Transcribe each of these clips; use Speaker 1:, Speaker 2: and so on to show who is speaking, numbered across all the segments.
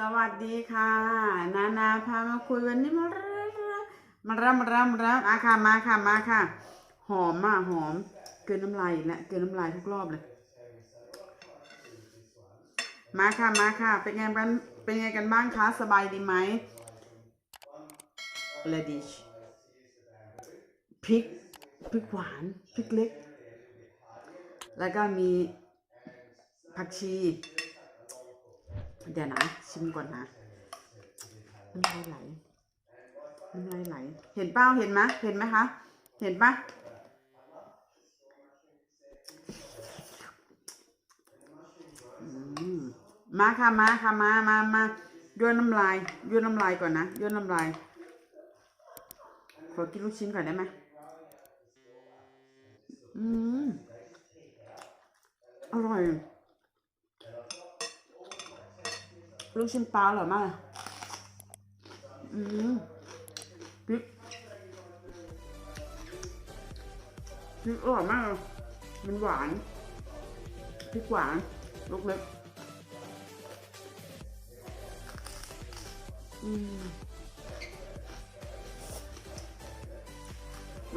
Speaker 1: สวัสดีค่ะ นานาพามาคุยวันนี้มาเรมารับมารับมารับมาค่ะมาค่ะมาค่ะ หอมมากหอม เกินน้ำลายแล้วเกินน้ำลายทุกรอบเลย มาค่ะมาค่ะ เป็นไงกันเป็นไงกันบ้างคะสบายดีไหมเลดิชพริกพริกหวานพริกเล็ก แล้วก็มีผักชี เดี๋ยวนะชิมก่อนนะน้ำลายไหลน้ำลายไหล เห็นเป้าเห็นไหมเห็นไหมคะ เห็นปะมาค่ะมาค่ะมามามาย่นน้ำลายย่นน้ำลายก่อนนะย่นน้ำลายขอกินลูกชิ้นก่อนได้ไหมอืมอร่อย ลูกชิ้นปลาอร่อยมาก อืมพริกพริกอร่อยมากเลยมันหวานพริกหวานลูกเล็กอืม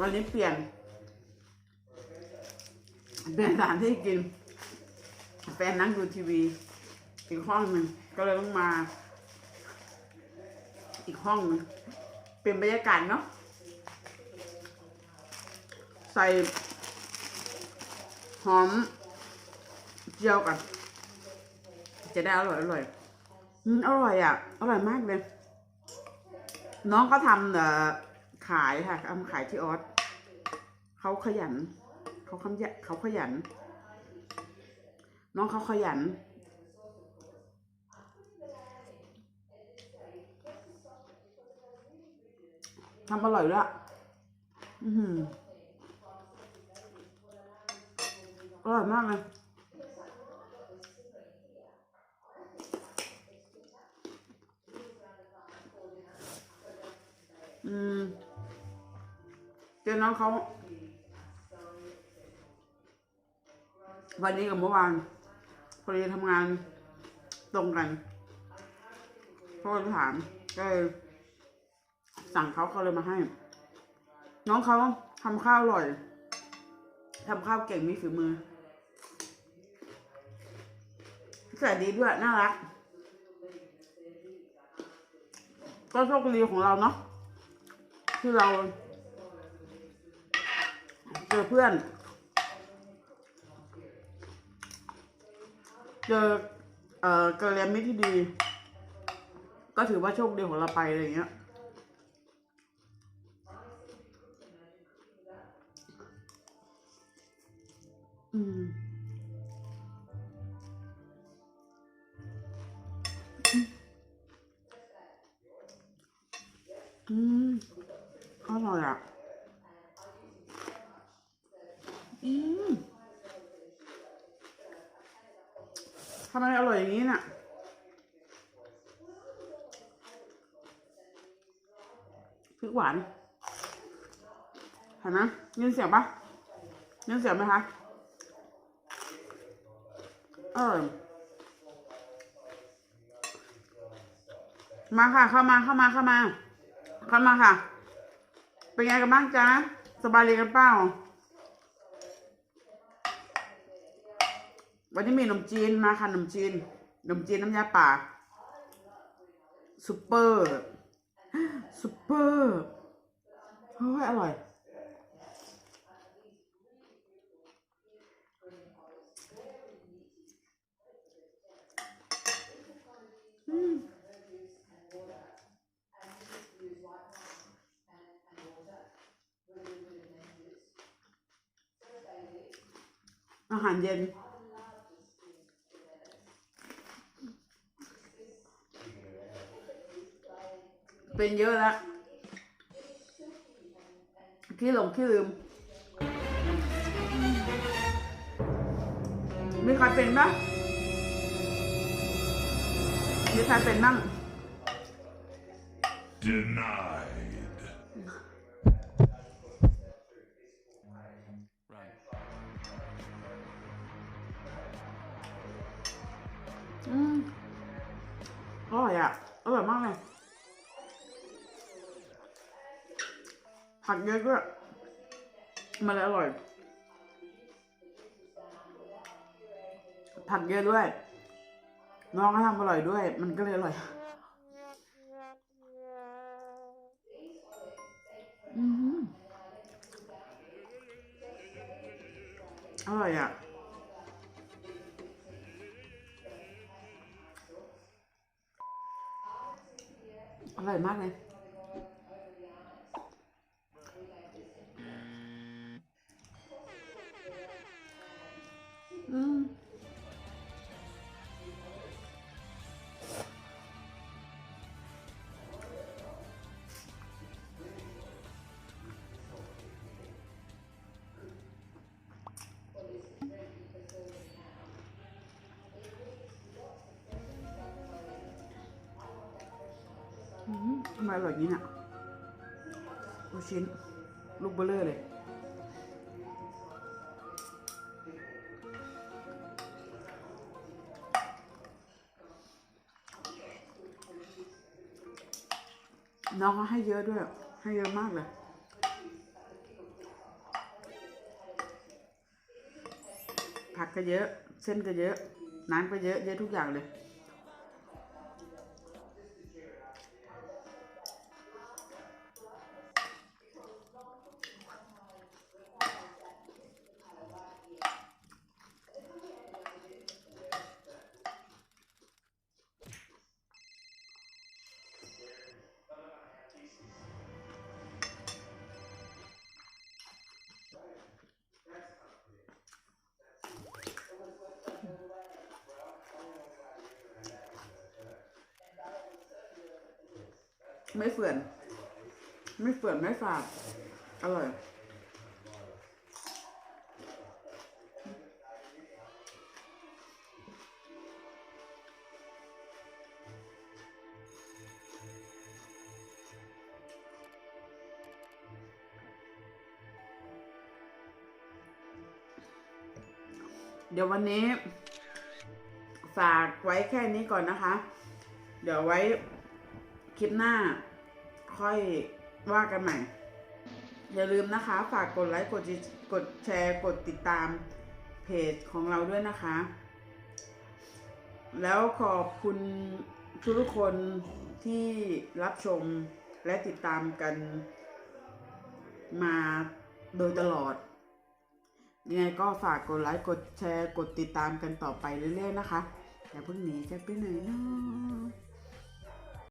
Speaker 1: วันนี้เปลี่ยน เปลี่ยนสถานที่กินแฟนนั่งดูทีวี อีกห้องหนึ่งก็เลยต้องมา อีกห้องหนึงเป็นบรรยากาศเนาะใส่หอมเจียวกันจะได้อร่อยอร่อยอืมอร่อยอะ อร่อยมากเลย น้องก็ทำเอ่อขายค่ะทำขายที่ออสเขาขยัน เขาขยันเขาขยัน น้องเขาขยัน ทำอร่อยด้วยอะอือหืออร่อยมากเลยอืมเจอน้องเขาวันนี้กับเมื่อวานพอดีทำงานตรงกันเขาเลยถามก็เลย สั่งเขาเขาเลยมาให้ น้องเขาทำข้าวอร่อยทำข้าวเก่งมีฝีมือใส่ดีด้วยน่ารัก ก็โชคดีของเราเนาะที่เรา เจอเพื่อน เจอเอ่อกระเรียมิที่ดี ก็ถือว่าโชคดีของเราไปอะไรเงี้ย อืมอืมอร่อยอะ อืมทำไมอร่อยอย่างนี้น่ะ พริกหวานเห็นไหมยินเสียงปะยินเสียงไหมคะ เออมาค่ะ เข้ามาเข้ามาเข้ามา เข้ามาค่ะ เป็นไงกันบ้างจ๊ะสบายดีกันเปล่าวันนี้มีขนมจีนมาค่ะขนมจีนขนมจีนน้ำยาป่าซุปเปอร์ซุปเปอร์เฮ้ยอร่อย อาหารเย็น เป็นเยอะแล้วขี้หลงขี้ลืม มีใครเป็นบ้างมีใครเป็นบ้าง
Speaker 2: Denied.
Speaker 1: อืมอร่อยอะอร่อยมากเลย ผักเยอะด้วยมันเลยอร่อย ผักเยอะด้วย น้องก็ทำอร่อยด้วย มันก็เลยอร่อยอือหืออร่อยอะ อร่ ทำไมอร่อยอย่งนี้เนี่ยลูกชิ้น ลูกเบลเลอร์เลยน้องเขาให้เยอะด้วย ให้เยอะมากเลย ผักก็เยอะ เส้นก็เยอะ น้ำก็เยอะ เยอะทุกอย่างเลย ไม่เฟื่อน ไม่เฟื่อนไม่ฝาด อร่อย เดี๋ยววันนี้ ฝากไว้แค่นี้ก่อนนะคะ เดี๋ยวไว้ คลิปหน้า ค่อยว่ากันใหม่ อย่าลืมนะคะ ฝากกดไลค์กดกดแชร์กดติดตามเพจของเราด้วยนะคะ แล้วขอบคุณทุกคนที่รับชมและติดตามกันมาโดยตลอด ยังไงก็ฝากกดไลค์ กดแชร์ กดติดตามกันต่อไปเรื่อยๆนะคะ อย่าเพิ่งหนีกันไปไหนเนาะ